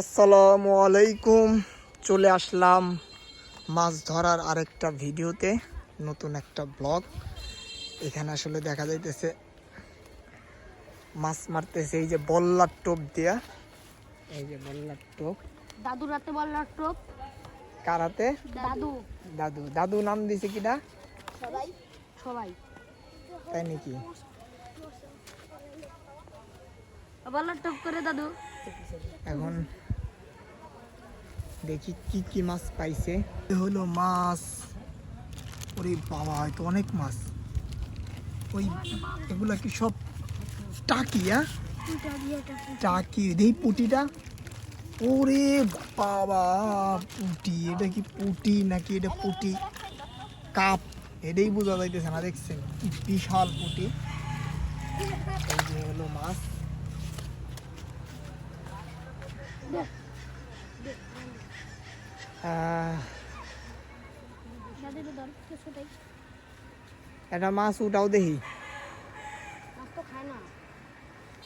আসসালামু আলাইকুম। চলে আসলাম মাছ ধরার আরেকটা ভিডিওতে নতুন একটা ব্লগ। এখানে আসলে দেখা যাইতেছে মাছ মারতেছে এই যে বল্লার টোপ দিয়া। এই যে বল্লার টোপ। দাদু রাতে বললার টোপ। কারাতে দাদু। দাদু। দাদু নাম দিছে কিনা? সবাই। সবাই। তাই নাকি? বললার টোপ করে দাদু। এখন দেখি, কি কি মাছ পাইছে? হলো মাছ। ওরে বাবা, এ তো অনেক মাছ। ওই এগুলা কি সব টাকি হ্যাঁ? টাকি, দেই পুটিটা? ওরে বাবা, পুটি, এটা কি পুটি নাকি এটা পুটি? কাপ, এটাই বোঝা যাইতেছে না, দেখছেন? কি বিশাল পুটি। এই যে হলো মাছ। একটা মাছ উঠাও দেখি।